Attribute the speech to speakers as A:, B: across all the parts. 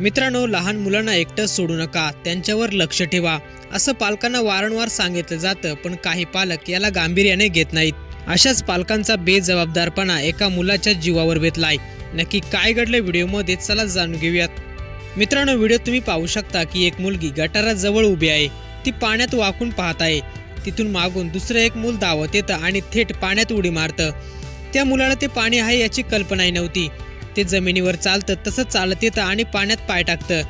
A: मित्रांनो लहान मुलांना एकटंच सोडू नका त्यांच्यावर लक्ष ठेवा असं पालकांना वारंवार सांगितलं जातं पण काही पालक याला गांभीर्याने घेत नाहीत. अशाच पालकांचा बेजबाबदारपणा एका मुलाच्या जीवावर बेतलाय. नक्की काय घडलं व्हिडिओमध्ये चला जाणून घेऊयात. मित्रांनो व्हिडिओ तुम्ही पाहू शकता की एक मुलगी गटाराजवळ उभी आहे. ती पाण्यात वाकून पाहत आहे. तिथून मागून दुसरं एक मूल धावत येतं आणि थेट पाण्यात उडी मारतं. त्या मुलाला ते पाणी आहे याची कल्पनाही नव्हती. ते जमिनीवर चालतं तसं चालत येतं आणि पाण्यात पाय टाकतं.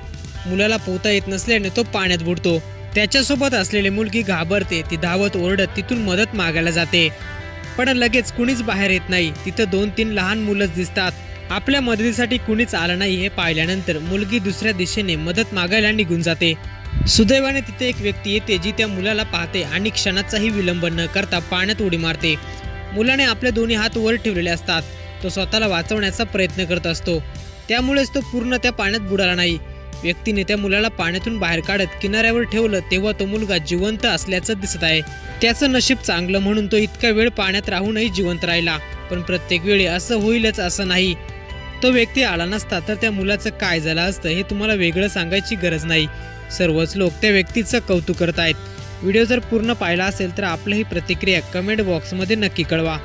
A: मुलाला पोहता येत नसल्याने तो पाण्यात बुडतो. त्याच्यासोबत असलेली मुलगी घाबरते ती धावत ओरडत तिथून मदत मागायला जाते. पण लगेच कुणीच बाहेर येत नाही तिथं दोन तीन लहान मुलंच दिसतात. आपल्या मदतीसाठी कुणीच आलं नाही हे पाहिल्यानंतर मुलगी दुसऱ्या दिशेने मदत मागायला निघून जाते. सुदैवाने तिथे एक व्यक्ती येते जी त्या मुलाला पाहते आणि क्षणाचाही विलंब न करता पाण्यात उडी मारते. मुलाने आपले दोन्ही हात वर ठेवलेले असतात. तो स्वतःला वाचवण्याचा प्रयत्न करत असतो. त्यामुळेच तो पूर्ण त्या पाण्यात बुडाला नाही. व्यक्तीने त्या मुलाला पाण्यातून बाहेर काढत किनाऱ्यावर ठेवलं तेव्हा तो मुलगा जिवंत असल्याचं दिसत आहे. त्याचं नशीब चांगलं म्हणून तो इतका वेळ पाण्यात राहूनही जिवंत राहिला पण प्रत्येक वेळी असं होईलच असं नाही. तो व्यक्ती आला नसता तर त्या मुलाचं काय झालं असतं हे तुम्हाला वेगळं सांगायची गरज नाही. सर्वच लोक त्या व्यक्तीचं कौतुक करत आहेत. व्हिडिओ जर पूर्ण पाहिला असेल तर आपलं ही प्रतिक्रिया कमेंट बॉक्समध्ये नक्की कळवा.